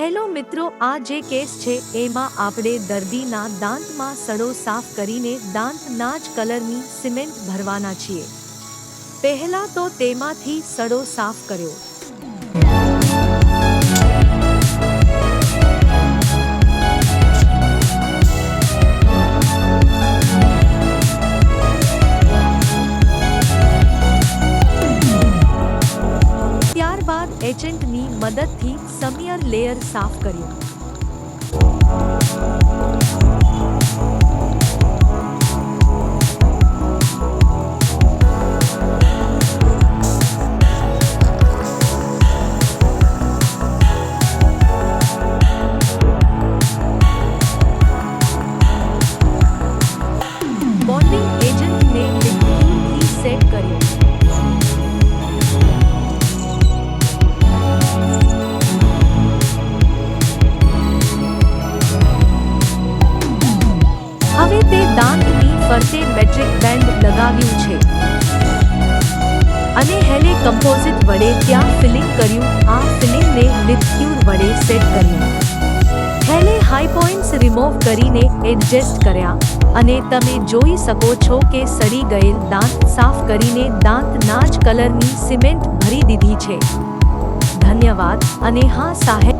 Hello મિત્રો, આ જે કેસ છે, એમાં આપણે દર્દીના દાંતમાં સડો સાફ કરીને દાંતના જ કલરની સિમેન્ટ ભરવાના છીએ. પહેલા તો તેમાંથી સડો સાફ કર્યો. એજન્ટની મદદથી સમિયર લેયર સાફ કર્યું. હવે તે દાંતની ફરતે મેટ્રિક બેન્ડ લગાવ્યું છે. અને હેલે કમ્પોઝિટ વડે ત્યાં ફિલિંગ કર્યું, આ ફિલિંગને લિક્વિડ વડે સેટ કર્યું. હેલે હાઈ પોઈન્ટ્સ રિમૂવ કરીને એડજસ્ટ કર્યા. અને તમે જોઈ શકો છો કે સડી ગયેલ દાંત સાફ કરીને દાંતના જ કલરની સિમેન્ટ ભરી દીધી છે. ધન્યવાદ. અને હા, સાહેબ.